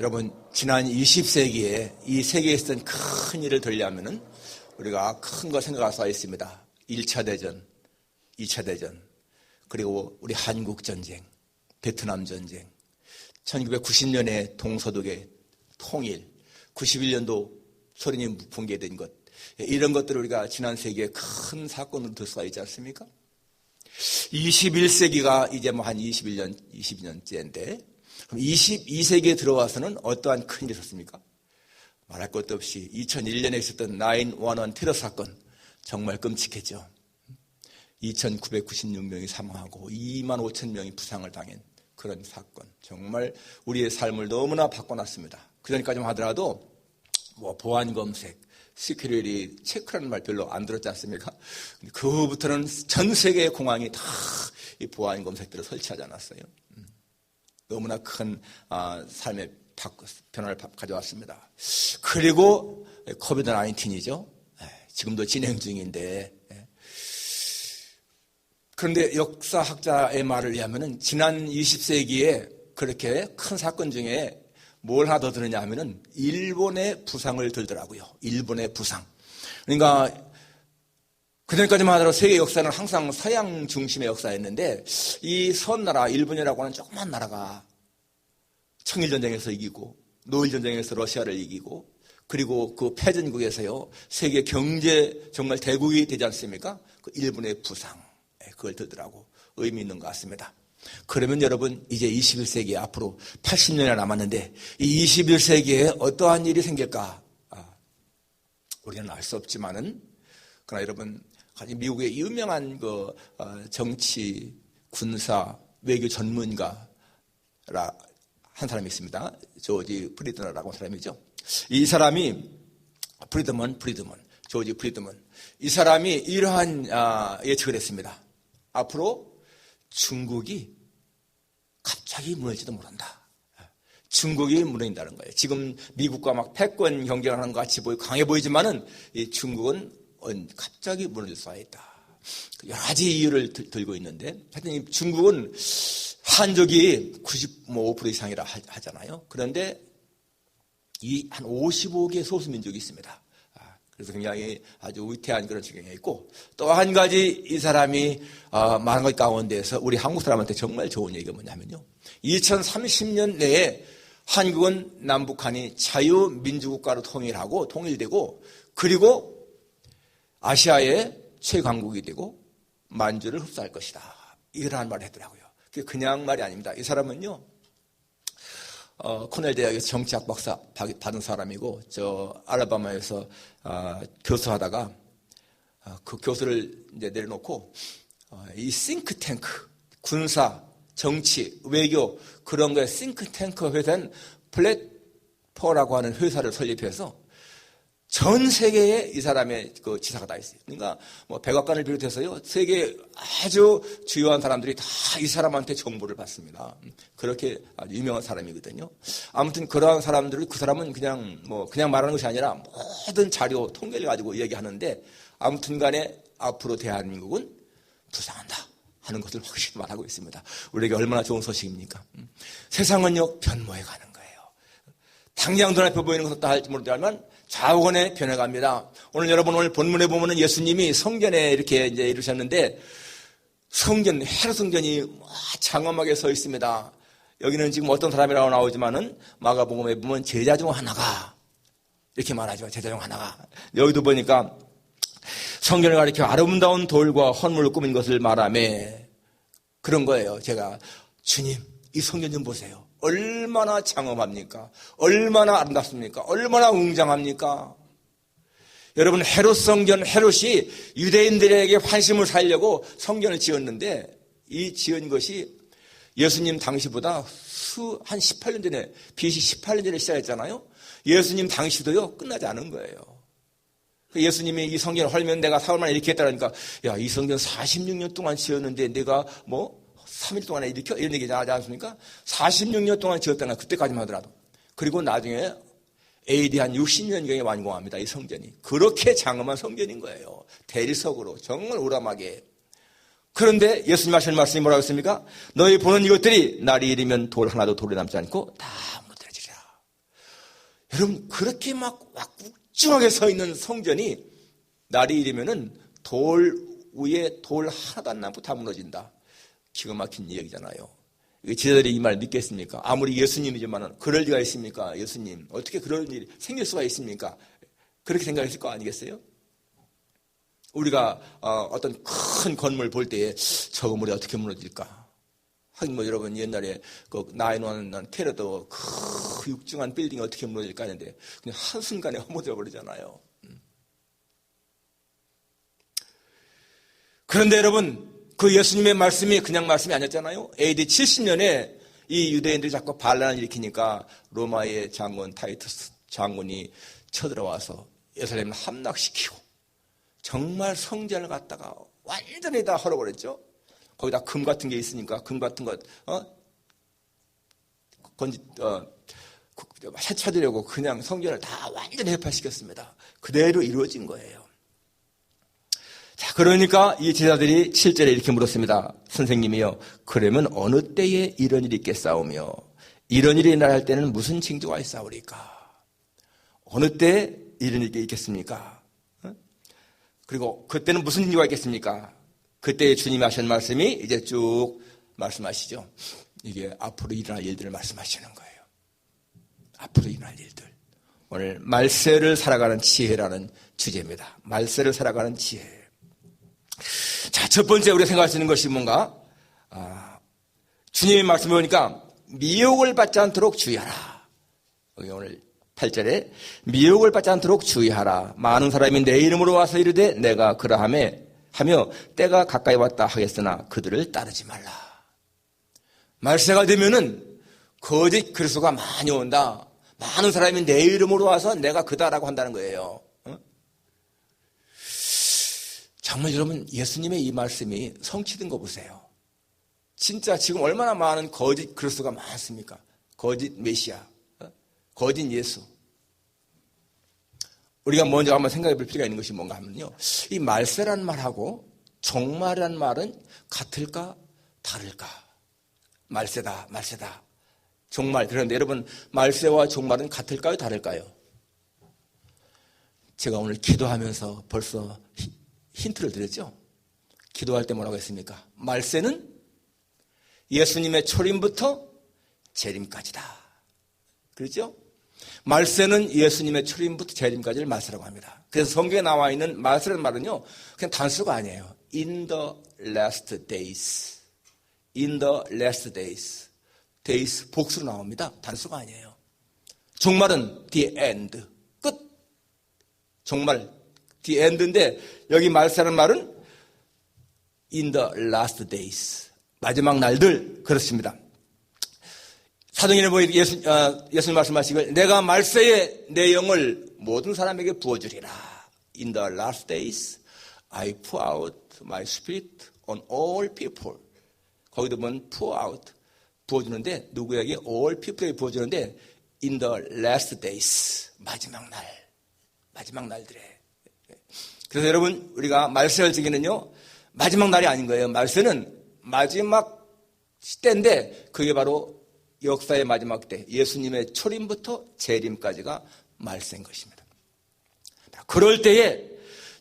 여러분, 지난 20세기에 이 세계에 있었던 큰 일을 들려면은 우리가 큰 거 생각할 수가 있습니다. 1차 대전, 2차 대전, 그리고 우리 한국 전쟁, 베트남 전쟁, 1990년에 동서독의 통일, 91년도 소련이 붕괴된 것, 이런 것들을 우리가 지난 세기에 큰 사건으로 들 수가 있지 않습니까? 21세기가 이제 뭐 한 21년, 22년째인데, 그럼 22세기에 들어와서는 어떠한 큰일이 있었습니까? 말할 것도 없이 2001년에 있었던 911 테러 사건, 정말 끔찍했죠. 2,996명이 사망하고 2만 5천 명이 부상을 당한 그런 사건. 정말 우리의 삶을 너무나 바꿔놨습니다. 그 전까지만 하더라도 뭐 보안 검색, 시큐리티 체크라는 말 별로 안 들었지 않습니까? 그 후부터는 전 세계의 공항이 다 이 보안 검색들을 설치하지 않았어요. 음. 너무나 큰 아, 삶의 변화를 가져왔습니다. 그리고 코비드 19이죠. 지금도 진행 중인데 그런데 역사학자의 말을 의하면 지난 20세기에 그렇게 큰 사건 중에 뭘 하나 더 드느냐 하면은 일본의 부상을 들더라고요. 일본의 부상. 그러니까 그전까지만 하더라도 세계 역사는 항상 서양 중심의 역사였는데 이 선나라 일본이라고 하는 조그만 나라가 청일전쟁에서 이기고 노일전쟁에서 러시아를 이기고 그리고 그 패전국에서요 세계 경제 정말 대국이 되지 않습니까? 그 일본의 부상 그걸 들더라고 의미 있는 것 같습니다. 그러면 여러분 이제 21세기 앞으로 80년이 남았는데 이 21세기에 어떠한 일이 생길까? 아, 우리는 알 수 없지만은 그러나 여러분 미국의 유명한 그 어, 정치, 군사, 외교 전문가라 한 사람이 있습니다. 조지 프리드너라고 하는 사람이죠. 이 사람이 프리드먼, 프리드먼, 조지 프리드먼. 이 사람이 이러한 아, 예측을 했습니다. 앞으로 중국이 갑자기 무너질지도 모른다. 중국이 무너진다는 거예요. 지금 미국과 막 패권 경쟁하는 것 같이 보이 강해 보이지만은 이 중국은 갑자기 무너질 수가 있다. 여러 가지 이유를 들 고 있는데 하여튼 중국은 한족이 95% 이상이라 하잖아요. 그런데 이 한 55개 소수민족이 있습니다. 그래서 굉장히 아주 위태한 그런 지경에 있고 또 한 가지 이 사람이 어, 말한 것 가운데에서 우리 한국 사람한테 정말 좋은 얘기가 뭐냐면요. 2030년 내에 한국은 남북한이 자유민주국가로 통일하고 통일되고 그리고 아시아의 최강국이 되고 만주를 흡수할 것이다. 이러한 말을 했더라고요. 그게 그냥 말이 아닙니다. 이 사람은요. 어, 코넬 대학에서 정치학 박사 받은 사람이고 저 알라바마에서 어, 교수하다가 어, 그 교수를 이제 내려놓고 어, 이 싱크탱크 군사 정치 외교 그런 거에 싱크탱크 회사인 플랫포라고 하는 회사를 설립해서 전 세계에 이 사람의 그 지사가 다 있어요. 그러니까 뭐 백악관을 비롯해서요 세계 아주 주요한 사람들이 다 이 사람한테 정보를 받습니다. 그렇게 아주 유명한 사람이거든요. 아무튼 그러한 사람들을 그 사람은 그냥 뭐 그냥 말하는 것이 아니라 모든 자료 통계를 가지고 얘기하는데 아무튼간에 앞으로 대한민국은 부상한다. 하는 것을 확실히 말하고 있습니다. 우리에게 얼마나 좋은 소식입니까? 음. 세상은요, 변모해 가는 거예요. 당장 눈앞에 보이는 것도 할지 모르지만 좌우건에 변해갑니다. 오늘 여러분 오늘 본문에 보면은 예수님이 성전에 이렇게 이제 이루셨는데 성전 헤로 성전이 장엄하게 서 있습니다. 여기는 지금 어떤 사람이라고 나오지만은 마가복음에 보면 제자 중 하나가 이렇게 말하죠. 제자 중 하나가 여기도 보니까 성전을 가리켜 아름다운 돌과 헌물을 꾸민 것을 말하며 그런 거예요. 제가 주님 이 성전 좀 보세요. 얼마나 장엄합니까? 얼마나 아름답습니까? 얼마나 웅장합니까? 여러분 헤롯 성전 헤롯이 유대인들에게 환심을 살려고 성전을 지었는데 이 지은 것이 예수님 당시보다 수 한 18년 전에 BC 18년 전에 시작했잖아요. 예수님 당시도요 끝나지 않은 거예요. 예수님이 이 성전을 헐면 내가 사흘 만에 이렇게 했다니까 야 이 성전 46년 동안 지었는데 내가 뭐 3일 동안에 일으켜? 이런 얘기 하지 않습니까? 46년 동안 지었다는 그때까지만 하더라도. 그리고 나중에 AD 한 60년경에 완공합니다. 이 성전이. 그렇게 장엄한 성전인 거예요. 대리석으로. 정말 우람하게. 그런데 예수님 하시는 말씀이 뭐라고 했습니까? 너희 보는 이것들이 날이 이르면 돌 하나도 돌에 남지 않고 다 무너지리라. 여러분, 그렇게 막, 막 욱중하게 서 있는 성전이 날이 이르면은 돌 위에 돌 하나도 안 남고 다 무너진다. 기가 막힌 얘기잖아요. 제자들이 이 말 믿겠습니까? 아무리 예수님이지만 그럴 리가 있습니까? 예수님. 어떻게 그런 일이 생길 수가 있습니까? 그렇게 생각했을 거 아니겠어요? 우리가 어, 떤 큰 건물 볼 때에 저 건물이 어떻게 무너질까? 하긴 뭐 여러분 옛날에 그 나인원 테러도 그 육중한 빌딩이 어떻게 무너질까 하는데 그냥 한순간에 허무져 버리잖아요. 음. 그런데 여러분 그 예수님의 말씀이 그냥 말씀이 아니었잖아요. AD 70년에 이 유대인들이 자꾸 반란을 일으키니까 로마의 장군 타이투스 장군이 쳐들어와서 예루살렘을 함락시키고 정말 성전을 갖다가 완전히 다 헐어버렸죠. 거기다 금 같은 게 있으니까 금 같은 것, 어? 건지, 어, 해쳐드려고 그냥 성전을 다 완전히 해파시켰습니다. 그대로 이루어진 거예요. 자, 그러니까 이 제자들이 7절에 이렇게 물었습니다. 선생님이요. 그러면 어느 때에 이런 일이 있겠사오며 이런 일이 일어날 때는 무슨 징조가 있사오리까? 어느 때 이런 일이 있겠습니까? 어? 그리고 그때는 무슨 징조가 있겠습니까? 그때 주님이 하신 말씀이 이제 쭉 말씀하시죠. 이게 앞으로 일어날 일들을 말씀하시는 거예요. 앞으로 일어날 일들. 오늘 말세를 살아가는 지혜라는 주제입니다. 말세를 살아가는 지혜. 자, 첫 번째 우리가 생각할 수 있는 것이 뭔가? 아, 주님의 말씀을 보니까 미혹을 받지 않도록 주의하라. 여기 오늘 8절에 미혹을 받지 않도록 주의하라. 많은 사람이 내 이름으로 와서 이르되 내가 그러함에 하며 때가 가까이 왔다 하겠으나 그들을 따르지 말라. 말세가 되면은 거짓 그리스도가 많이 온다. 많은 사람이 내 이름으로 와서 내가 그다라고 한다는 거예요. 어? 정말 여러분 예수님의 이 말씀이 성취된 거 보세요. 진짜 지금 얼마나 많은 거짓 그리스도가 많습니까? 거짓 메시아, 어? 거짓 예수. 우리가 먼저 한번 생각해 볼 필요가 있는 것이 뭔가 하면요. 이 말세란 말하고 종말이란 말은 같을까? 다를까? 말세다, 말세다. 종말. 그런데 여러분, 말세와 종말은 같을까요? 다를까요? 제가 오늘 기도하면서 벌써 힌트를 드렸죠? 기도할 때 뭐라고 했습니까? 말세는 예수님의 초림부터 재림까지다. 그렇죠? 말세는 예수님의 출임부터 재림까지를 말세라고 합니다. 그래서 성경에 나와 있는 말세라는 말은요, 그냥 단수가 아니에요. In the last days. In the last days. days 복수로 나옵니다. 단수가 아니에요. 종말은 the end. 끝. 종말. The end인데, 여기 말세라는 말은 in the last days. 마지막 날들. 그렇습니다. 사도행전에 보니 예수, 어, 예수님 말씀하시길 내가 말세에 내 영을 모든 사람에게 부어주리라. In the last days I pour out my spirit on all people. 거기도 보면 pour out 부어주는데 누구에게 all people에게 부어주는데 in the last days 마지막 날 마지막 날들에 그래서 여러분 우리가 말세를 지기는요 마지막 날이 아닌 거예요. 말세는 마지막 시대인데 그게 바로 역사의 마지막 때 예수님의 초림부터 재림까지가 말세인 것입니다. 그럴 때에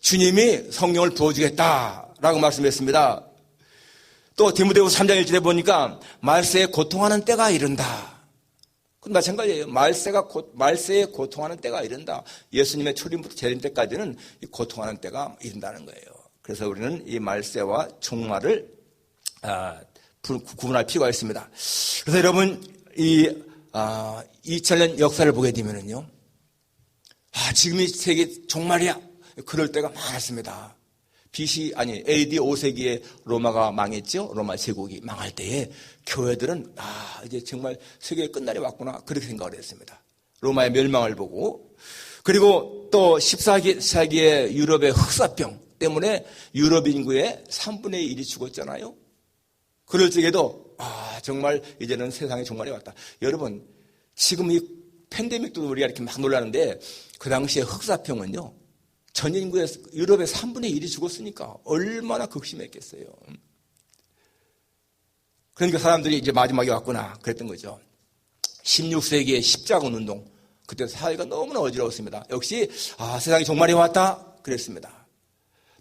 주님이 성령을 부어주겠다라고 말씀했습니다. 또 디모데후서 3장 1절에 보니까 말세에 고통하는 때가 이른다. 마찬가지예요. 말세가 고, 말세에 고통하는 때가 이른다. 예수님의 초림부터 재림 때까지는 고통하는 때가 이른다는 거예요. 그래서 우리는 이 말세와 종말을 아, 구분할 필요가 있습니다. 그래서 여러분, 이, 아, 2000년 역사를 보게 되면은요, 아, 지금이 세계 종말이야. 그럴 때가 많았습니다. BC, 아니, AD 5세기에 로마가 망했죠? 로마 제국이 망할 때에 교회들은, 아, 이제 정말 세계의 끝날이 왔구나. 그렇게 생각을 했습니다. 로마의 멸망을 보고. 그리고 또 14세기에 유럽의 흑사병 때문에 유럽 인구의 3분의 1이 죽었잖아요. 그럴 적에도 아 정말 이제는 세상에 종말이 왔다. 여러분 지금 이 팬데믹도 우리가 이렇게 막 놀라는데 그 당시에 흑사병은요 전 인구의 유럽의 3분의 1이 죽었으니까 얼마나 극심했겠어요. 그러니까 사람들이 이제 마지막에 왔구나 그랬던 거죠. 16세기의 십자군 운동 그때 사회가 너무나 어지러웠습니다. 역시 아 세상이 종말이 왔다 그랬습니다.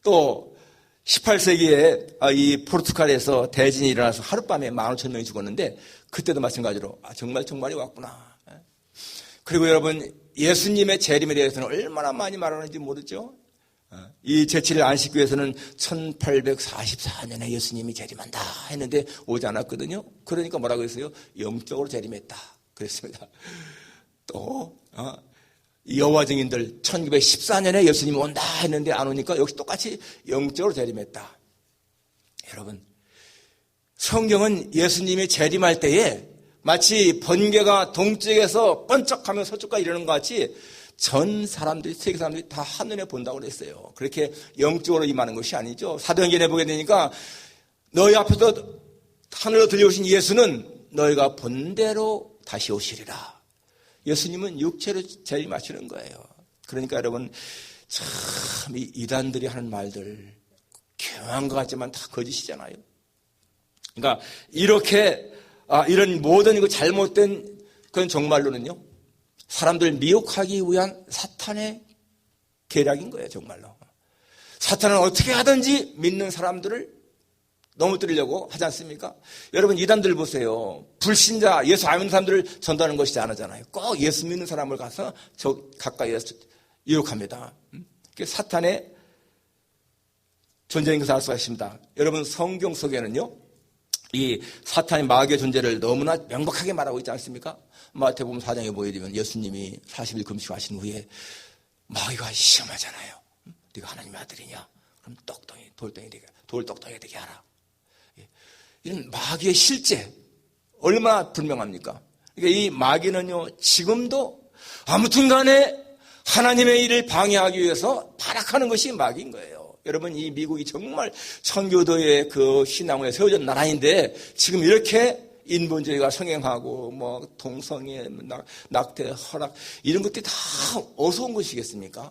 또 18세기에 아, 이 포르투갈에서 대진이 일어나서 하룻밤에 15,000명이 죽었는데 그때도 마찬가지로 아 정말 종말이 왔구나. 예. 그리고 여러분 예수님의 재림에 대해서는 얼마나 많이 말하는지 모르죠. 어, 이 제치를 안식기 위해서는 1844년에 예수님이 재림한다 했는데 오지 않았거든요. 그러니까 뭐라고 했어요? 영적으로 재림했다. 그랬습니다. 또 어, 여호와 증인들 1914년에 예수님이 온다 했는데 안 오니까 역시 똑같이 영적으로 재림했다. 여러분 성경은 예수님이 재림할 때에 마치 번개가 동쪽에서 번쩍하며 서쪽까지 이러는 것 같이 전 사람들이 세계 사람들이 다 한눈에 본다고 그랬어요. 그렇게 영적으로 임하는 것이 아니죠. 사도행전에 보게 되니까 너희 앞에서 하늘로 들려오신 예수는 너희가 본 대로 다시 오시리라. 예수님은 육체로 재림하시는 거예요. 그러니까 여러분 참 이 이단들이 하는 말들 교묘한 것 같지만 다 거짓이잖아요. 그러니까 이렇게 아, 이런 모든 그 잘못된 그런 정말로는요 사람들 미혹하기 위한 사탄의 계략인 거예요 정말로. 사탄은 어떻게 하든지 믿는 사람들을 넘어뜨리려고 하지 않습니까? 여러분 이단들 보세요. 불신자 예수 안 믿는 사람들을 전도하는 것이지 않잖아요. 꼭 예수 믿는 사람을 가서 저 가까이에서 유혹합니다. 음? 사탄의 존재인 것을 알 수가 있습니다. 여러분 성경 속에는요. 이 사탄의 마귀의 존재를 너무나 명백하게 말하고 있지 않습니까? 마태복음 4장에 보게 되면 예수님이 40일 금식하신 후에 마귀가 시험하잖아요. 음? 네가 하나님의 아들이냐? 그럼 똑똑이 돌덩이 되게 돌 똑똑이 되게 하라. 이런 마귀의 실제 얼마나 분명합니까? 그러니까 이 마귀는요 지금도 아무튼 간에 하나님의 일을 방해하기 위해서 발악하는 것이 마귀인 거예요. 여러분 이 미국이 정말 청교도의 그 신앙에 세워진 나라인데 지금 이렇게 인본주의가 성행하고 뭐 동성애, 낙 태, 허락 이런 것들이 다 어서 온 것이겠습니까?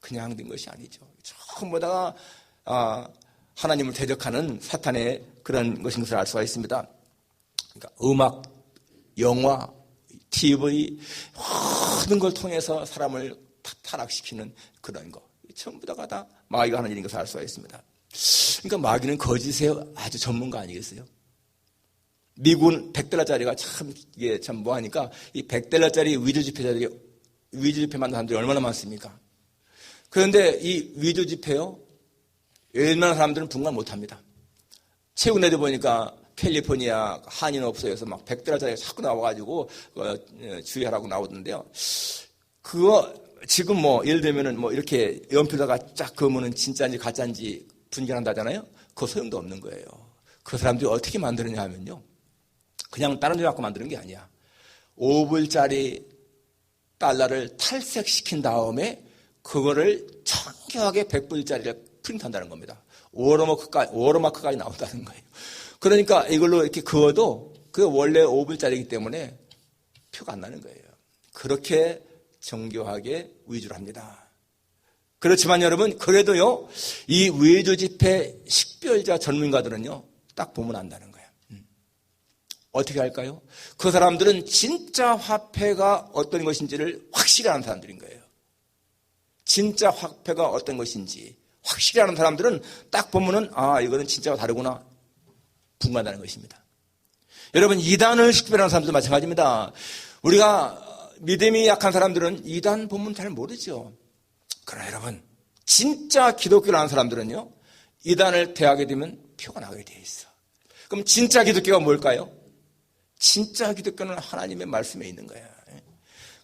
그냥 된 것이 아니죠. 전부 다 아, 하나님을 대적하는 사탄의 그런 것인 것을 알 수가 있습니다. 그러니까 음악, 영화, TV 모든 걸 통해서 사람을 타락시키는 그런 거. 전부 다가 다 마귀가 하는 일인 것을 알 수가 있습니다. 그러니까 마귀는 거짓에 아주 전문가 아니겠어요? 미군 100달러짜리가 참, 이게 참 뭐하니까 이 100달러짜리 위조 지폐자들이 위조 지폐 만든 사람들이 얼마나 많습니까? 그런데 이 위조 지폐요, 웬만한 사람들은 분간 못 합니다. 최근에도 보니까 캘리포니아 한인업소에서 막 100달러짜리 자꾸 나와가지고 어, 주의하라고 나오던데요. 그거 지금 뭐 예를 들면은 뭐 이렇게 연필에다가 쫙 그으면은 진짜인지 가짜인지 분견한다잖아요. 그거 소용도 없는 거예요. 그 사람들이 어떻게 만드느냐 하면요. 그냥 다른 데 갖고 만드는 게 아니야. 5불짜리 달러를 탈색시킨 다음에 그거를 청결하게 100불짜리를 프린트한다는 겁니다. 워러마크까지, 워러마크까지 나온다는 거예요. 그러니까 이걸로 이렇게 그어도 그 원래 5불짜리이기 때문에 표가 안 나는 거예요. 그렇게 정교하게 위조를 합니다. 그렇지만 여러분, 그래도요, 이 외조 집회 식별자 전문가들은요, 딱 보면 안다는 거예요. 음. 어떻게 할까요? 그 사람들은 진짜 화폐가 어떤 것인지를 확실히 아는 사람들인 거예요. 진짜 화폐가 어떤 것인지, 확실히 아는 사람들은 딱 보면은 아 이거는 진짜와 다르구나 분간하는 것입니다. 여러분 이단을 식별하는 사람도 마찬가지입니다. 우리가 믿음이 약한 사람들은 이단 보면 잘 모르죠. 그러나 여러분 진짜 기독교를 아는 사람들은요 이단을 대하게 되면 표가 나게 돼 있어. 그럼 진짜 기독교가 뭘까요? 진짜 기독교는 하나님의 말씀에 있는 거야.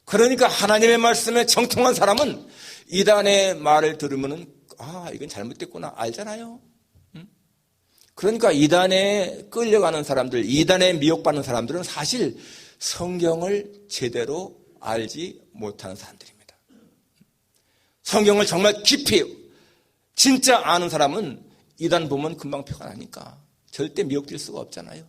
그러니까 하나님의 말씀에 정통한 사람은 이단의 말을 들으면 아, 이건 잘못됐구나. 알잖아요. 그러니까 이단에 끌려가는 사람들, 이단에 미혹받는 사람들은 사실 성경을 제대로 알지 못하는 사람들입니다. 성경을 정말 깊이, 진짜 아는 사람은 이단 보면 금방 표가 나니까 절대 미혹될 수가 없잖아요.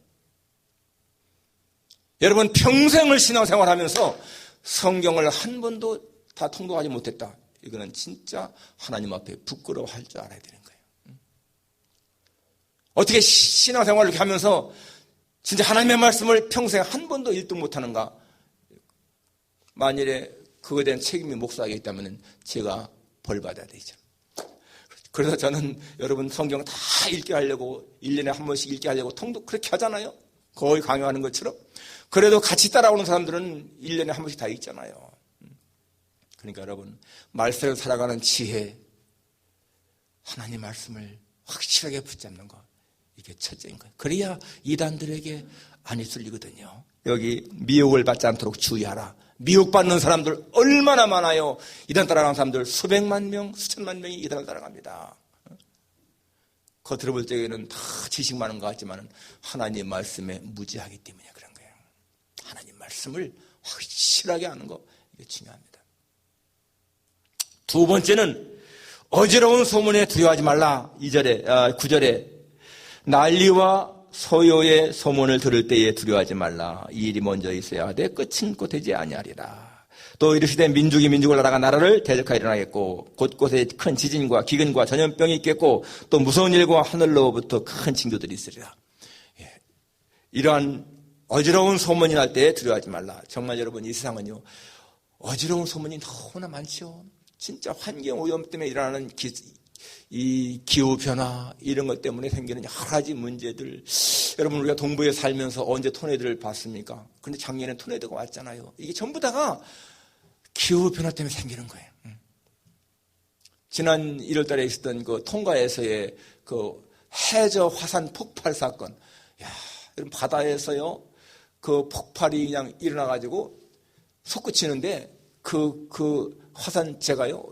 여러분, 평생을 신앙생활 하면서 성경을 한 번도 다 통독하지 못했다. 이거는 진짜 하나님 앞에 부끄러워할 줄 알아야 되는 거예요. 어떻게 신앙생활을 이렇게 하면서 진짜 하나님의 말씀을 평생 한 번도 1등 못하는가? 만일에 그거에 대한 책임이 목사에게 있다면 제가 벌 받아야 되죠. 그래서 저는 여러분 성경 다 읽게 하려고 1년에 한 번씩 읽게 하려고 통독 그렇게 하잖아요. 거의 강요하는 것처럼. 그래도 같이 따라오는 사람들은 1년에 한 번씩 다 읽잖아요. 그러니까 여러분, 말씀을 살아가는 지혜, 하나님 말씀을 확실하게 붙잡는 것. 이게 첫째인 거예요. 그래야 이단들에게 안 휩쓸리거든요. 여기 미혹을 받지 않도록 주의하라. 미혹받는 사람들 얼마나 많아요. 이단 따라가는 사람들 수백만 명, 수천만 명이 이단을 따라갑니다. 겉으로 볼 적에는 다 지식 많은 것 같지만 하나님 말씀에 무지하기 때문에 그런 거예요. 하나님 말씀을 확실하게 하는 거 이게 중요합니다. 두 번째는 어지러운 소문에 두려워하지 말라. 2절에, 9절에 아, 난리와 소요의 소문을 들을 때에 두려워하지 말라. 이 일이 먼저 있어야 돼. 끝은 곧 되지 아니하리라. 또 이르시되 민족이 민족을 나라가 나라를 대적하여 일어나겠고 곳곳에 큰 지진과 기근과 전염병이 있겠고 또 무서운 일과 하늘로부터 큰 징조들이 있으리라. 예. 이러한 어지러운 소문이 날때 두려워하지 말라. 정말 여러분 이 세상은요 어지러운 소문이 너무나 많죠. 진짜 환경 오염 때문에 일어나는 기, 이 기후 변화 이런 것 때문에 생기는 여러 가지 문제들. 여러분 우리가 동부에 살면서 언제 토네이도를 봤습니까? 근데 작년에 토네이도가 왔잖아요. 이게 전부 다가 기후 변화 때문에 생기는 거예요. 지난 1월 달에 있었던 그 통가에서의 그 해저 화산 폭발 사건. 야, 여러분 바다에서요. 그 폭발이 그냥 일어나가지고 솟구치는데 그, 그 화산재가요.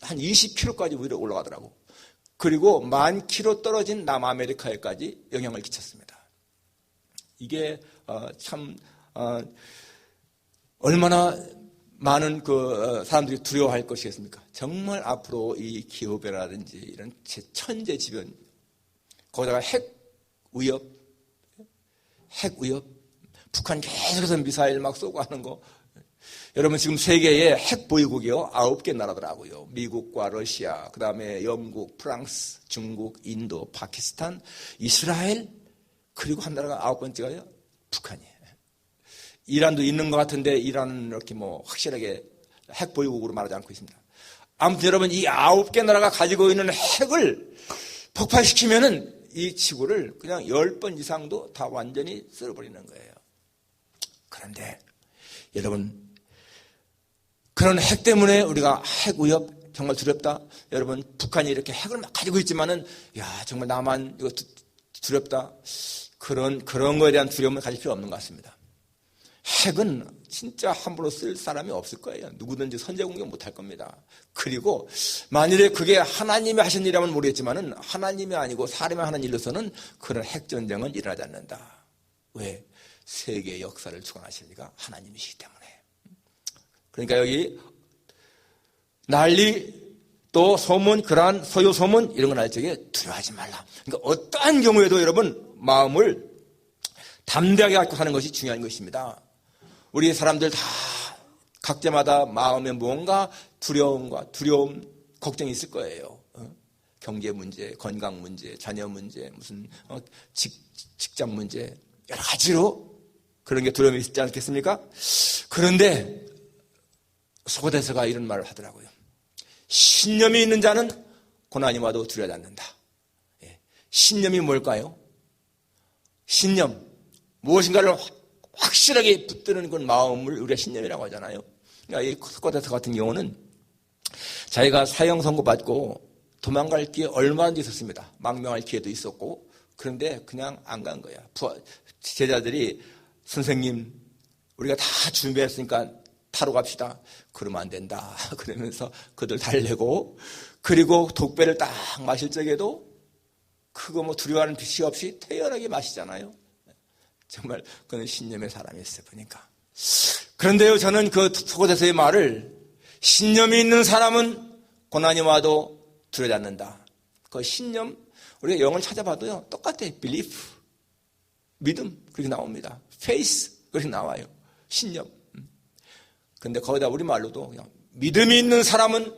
한 20km까지 위로 올라가더라고. 그리고 만 킬로 떨어진 남아메리카에까지 영향을 끼쳤습니다. 이게 어, 참 어, 얼마나 많은 그 어, 사람들이 두려워할 것이겠습니까? 정말 앞으로 이 기후변화라든지 이런 천재지변 거기다가 핵 위협, 핵 위협, 북한 계속해서 미사일 막 쏘고 하는 거 여러분 지금 세계에 핵 보유국이요 아홉 개 나라더라고요. 미국과 러시아, 그 다음에 영국, 프랑스, 중국, 인도, 파키스탄, 이스라엘, 그리고 한 나라가 아홉 번째가요 북한이에요. 이란도 있는 것 같은데 이란은 이렇게 뭐 확실하게 핵 보유국으로 말하지 않고 있습니다. 아무튼 여러분 이 아홉 개 나라가 가지고 있는 핵을 폭발시키면은 이 지구를 그냥 열 번 이상도 다 완전히 쓸어버리는 거예요. 그런데 여러분 그런 핵 때문에 우리가 핵 위협 정말 두렵다. 여러분 북한이 이렇게 핵을 막 가지고 있지만은 야 정말 나만 이거 두렵다. 그런 그런 거에 대한 두려움을 가질 필요 없는 것 같습니다. 핵은 진짜 함부로 쓸 사람이 없을 거예요. 누구든지 선제 공격 못 할 겁니다. 그리고 만일에 그게 하나님이 하신 일이라면 모르겠지만은 하나님이 아니고 사람이 하는 일로서는 그런 핵 전쟁은 일어나지 않는다. 왜? 세계 역사를 주관하실 리가 하나님이시기 때문에. 그러니까 여기 난리 또 소문, 그러한 소요 소문 이런 건 알 적에 두려워하지 말라. 그러니까 어떠한 경우에도 여러분 마음을 담대하게 갖고 사는 것이 중요한 것입니다. 우리 사람들 다 각자마다 마음에 뭔가 두려움과 두려움, 걱정이 있을 거예요. 어? 경제 문제, 건강 문제, 자녀 문제, 무슨 어, 직, 직장 문제 여러 가지로 그런 게 두려움이 있지 않겠습니까? 그런데 소고대서가 이런 말을 하더라고요. 신념이 있는 자는 고난이 와도 두려워하지 않는다. 예. 신념이 뭘까요? 신념. 무엇인가를 확실하게 붙드는 그 마음을 우리가 신념이라고 하잖아요. 그러니까 이 소고대서 같은 경우는 자기가 사형 선고 받고 도망갈 기회 얼마나 있었습니다. 망명할 기회도 있었고 그런데 그냥 안 간 거야. 제자들이 선생님 우리가 다 준비했으니까 타러 갑시다. 그러면 안 된다. 그러면서 그들 달래고 그리고 독배를 딱 마실 적에도 그거 뭐 두려워하는 빛이 없이 태연하게 마시잖아요. 정말 그는 신념의 사람이었어요. 보니까. 그런데요, 저는 그 소고대서의 말을 신념이 있는 사람은 고난이 와도 두려워지 않는다. 그 신념, 우리가 영어를 찾아봐도요, 똑같아요. belief. 믿음. 그렇게 나옵니다. faith. 그렇게 나와요. 신념. 근데 거기다 우리말로도 그냥 믿음이 있는 사람은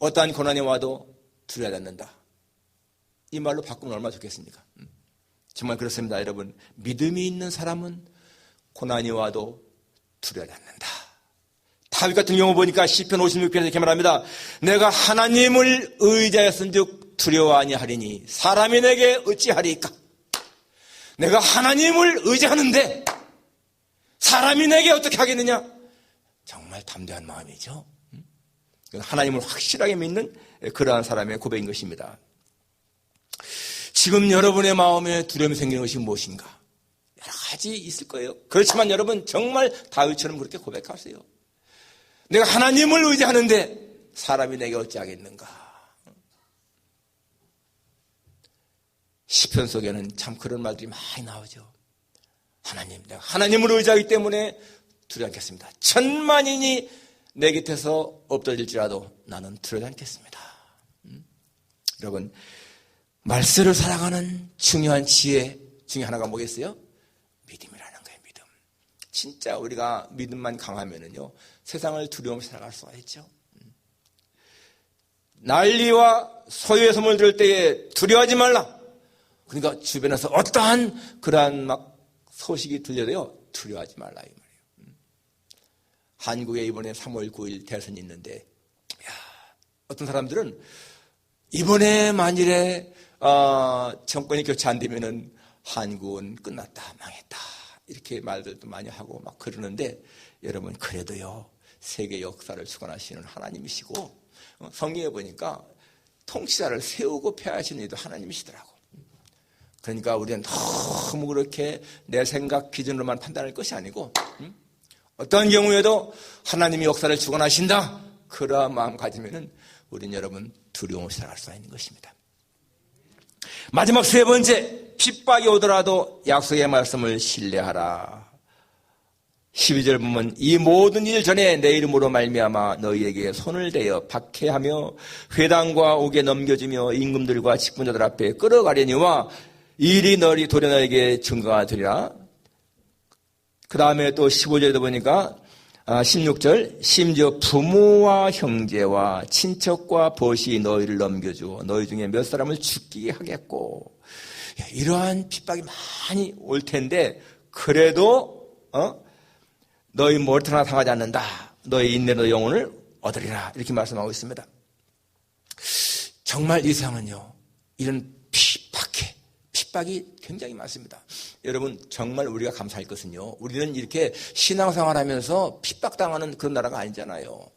어떠한 고난이 와도 두려워하지 않는다. 이 말로 바꾸면 얼마나 좋겠습니까? 음. 정말 그렇습니다, 여러분. 믿음이 있는 사람은 고난이 와도 두려워하지 않는다. 다윗 같은 경우 보니까 시편 56편에서 이렇게 말합니다. 내가 하나님을 의지하였은즉 두려워 아니하리니 사람이 내게 어찌하리까? 내가 하나님을 의지하는데 사람이 내게 어떻게 하겠느냐? 정말 담대한 마음이죠. 하나님을 확실하게 믿는 그러한 사람의 고백인 것입니다. 지금 여러분의 마음에 두려움이 생기는 것이 무엇인가? 여러 가지 있을 거예요. 그렇지만 여러분 정말 다윗처럼 그렇게 고백하세요. 내가 하나님을 의지하는데 사람이 내게 어찌하겠는가? 시편 속에는 참 그런 말들이 많이 나오죠. 하나님, 내가 하나님을 의지하기 때문에 두려워 않겠습니다. 천만인이 내 곁에서 엎드질지라도 나는 두려워 않겠습니다. 음? 여러분, 말세를 살아가는 중요한 지혜 중에 하나가 뭐겠어요? 믿음이라는 거예요, 믿음. 진짜 우리가 믿음만 강하면은요, 세상을 두려움 살아갈 수가 있죠. 음. 난리와 소유의 선물 들을 때에 두려워하지 말라. 그러니까 주변에서 어떠한 그러한 막 소식이 들려도요, 두려워하지 말라. 한국에 이번에 3월 9일 대선이 있는데, 야, 어떤 사람들은 이번에 만일에 어, 정권이 교체 안 되면은 한국은 끝났다, 망했다. 이렇게 말들도 많이 하고 막 그러는데 여러분 그래도요 세계 역사를 주관하시는 하나님이시고 어, 성경에 보니까 통치자를 세우고 폐하시는 이도 하나님이시더라고. 그러니까 우리는 너무 그렇게 내 생각 기준으로만 판단할 것이 아니고 음? 어떤 경우에도 하나님이 역사를 주관하신다. 그러한 마음 가지면은 우리는 여러분 두려움을 살아갈 수 있는 것입니다. 마지막 세 번째, 핍박이 오더라도 약속의 말씀을 신뢰하라. 12절 보면 이 모든 일 전에 내 이름으로 말미암아 너희에게 손을 대어 박해하며 회당과 옥에 넘겨주며 임금들과 직분자들 앞에 끌어가려니와 일이 너희 도련에게 증거가 되리라. 그 다음에 또 15절에도 보니까 16절 아, 심지어 부모와 형제와 친척과 벗이 너희를 넘겨주어 너희 중에 몇 사람을 죽게 하겠고 이러한 핍박이 많이 올 텐데 그래도 어? 너희 머리털 하나 당하지 않는다. 너희 인내로 영혼을 얻으리라 이렇게 말씀하고 있습니다. 정말 이 세상은요 이런 핍박이 굉장히 많습니다. 여러분 정말 우리가 감사할 것은요. 우리는 이렇게 신앙생활하면서 핍박당하는 그런 나라가 아니잖아요.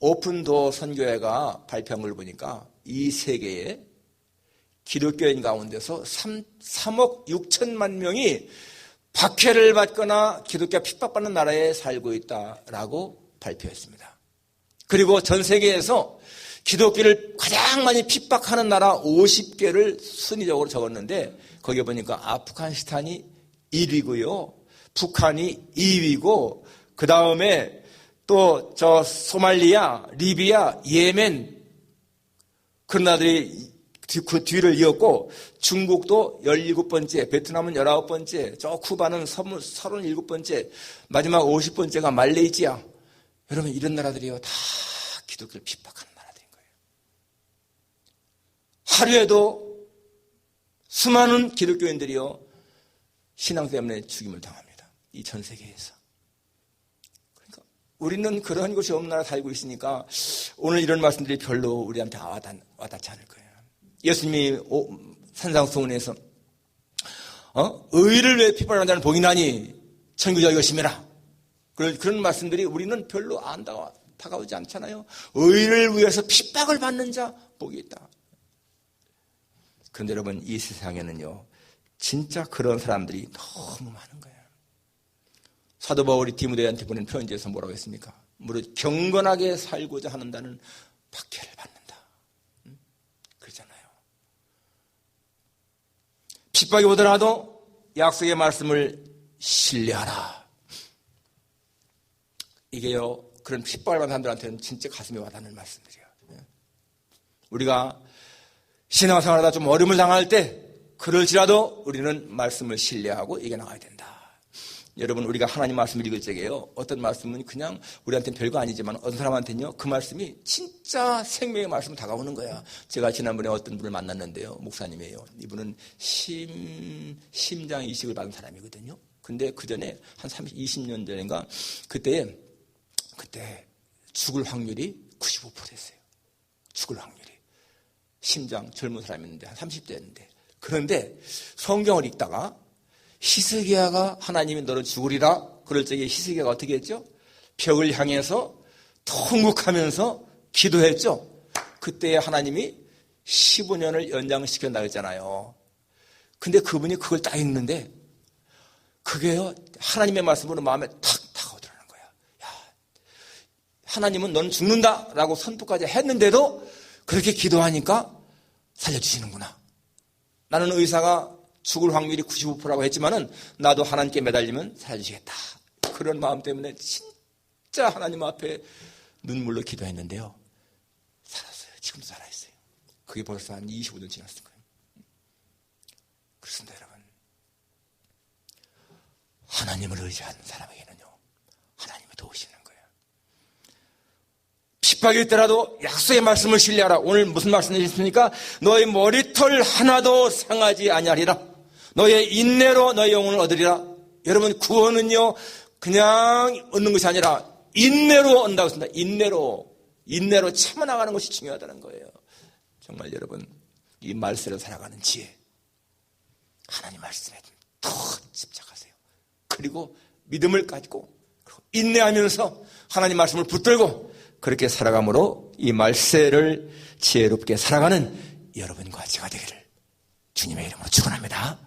오픈도 선교회가 발표한 걸 보니까 이 세계에 기독교인 가운데서 3, 3억 6천만 명이 박해를 받거나 기독교 핍박받는 나라에 살고 있다라고 발표했습니다. 그리고 전 세계에서 기독교를 가장 많이 핍박하는 나라 50개를 순위적으로 적었는데 거기에 보니까 아프가니스탄이 1위고요. 북한이 2위고 그 다음에 또 저 소말리아, 리비아, 예멘 그런 나라들이 그 뒤를 이었고 중국도 17번째, 베트남은 19번째, 저 쿠바는 37번째, 마지막 50번째가 말레이시아. 여러분 이런 나라들이요. 다 기독교를 핍박하는. 하루에도 수많은 기독교인들이요. 신앙 때문에 죽임을 당합니다. 이 전 세계에서. 그러니까 우리는 그런 곳이 없는 나라 살고 있으니까 오늘 이런 말씀들이 별로 우리한테 와닿, 와닿지 않을 거예요. 예수님이 산상수훈에서 어? 의를 왜 핍박하는 자는 복이 나니 천국자 이것이라 그런, 그런 말씀들이 우리는 별로 안 다가오지 않잖아요. 의를 위해서 핍박을 받는 자 복이 있다. 그런데 여러분 이 세상에는요 진짜 그런 사람들이 너무 많은 거예요. 사도 바울이 디모데한테 보낸 편지에서 뭐라고 했습니까? 무릇 경건하게 살고자 하는다는 박해를 받는다. 응? 그러잖아요. 핍박이 오더라도 약속의 말씀을 신뢰하라. 이게요, 그런 핍박을 받는 사람들한테는 진짜 가슴에 와닿는 말씀들이에요. 우리가 신앙생활하다 좀 어려움을 당할 때 그럴지라도 우리는 말씀을 신뢰하고 이겨나가야 된다. 여러분 우리가 하나님 말씀을 읽을 적에요. 어떤 말씀은 그냥 우리한테는 별거 아니지만 어떤 사람한테는요. 그 말씀이 진짜 생명의 말씀 다가오는 거야. 제가 지난번에 어떤 분을 만났는데요. 목사님이에요. 이분은 심, 심장 이식을 받은 사람이거든요. 근데 그 전에 한 30, 20년 전인가 그때 그때 죽을 확률이 95% 됐어요. 죽을 확률이. 심장 젊은 사람이었는데 한 30대였는데. 그런데 성경을 읽다가 히스기야가 하나님이 너를 죽으리라 그럴 적에 히스기야가 어떻게 했죠? 벽을 향해서 통곡하면서 기도했죠. 그때 하나님이 15년을 연장시켜 나했잖아요. 근데 그분이 그걸 딱 읽는데 그게요 하나님의 말씀으로 마음에 탁 다가오더라는 거야. 야, 하나님은 너는 죽는다라고 선포까지 했는데도 그렇게 기도하니까 살려주시는구나. 나는 의사가 죽을 확률이 95%라고 했지만은 나도 하나님께 매달리면 살려주시겠다. 그런 마음 때문에 진짜 하나님 앞에 눈물로 기도했는데요. 살았어요. 지금도 살아있어요. 그게 벌써 한 25년 지났을 거예요. 그렇습니다, 여러분. 하나님을 의지하는 사람에게는요, 하나님이 도우시는 거예요. 핍박이 있더라도 약속의 말씀을 신뢰하라. 오늘 무슨 말씀 해주셨습니까? 너의 머리털 하나도 상하지 아니하리라. 너의 인내로 너의 영혼을 얻으리라. 여러분, 구원은요, 그냥 얻는 것이 아니라 인내로 얻는다고 했습니다. 인내로. 인내로 참아나가는 것이 중요하다는 거예요. 정말 여러분, 이 말세로 살아가는 지혜. 하나님 말씀에 더 집착하세요. 그리고 믿음을 가지고 인내하면서 하나님 말씀을 붙들고 그렇게 살아감으로 이 말세를 지혜롭게 살아가는 여러분과 제가 되기를 주님의 이름으로 축원합니다.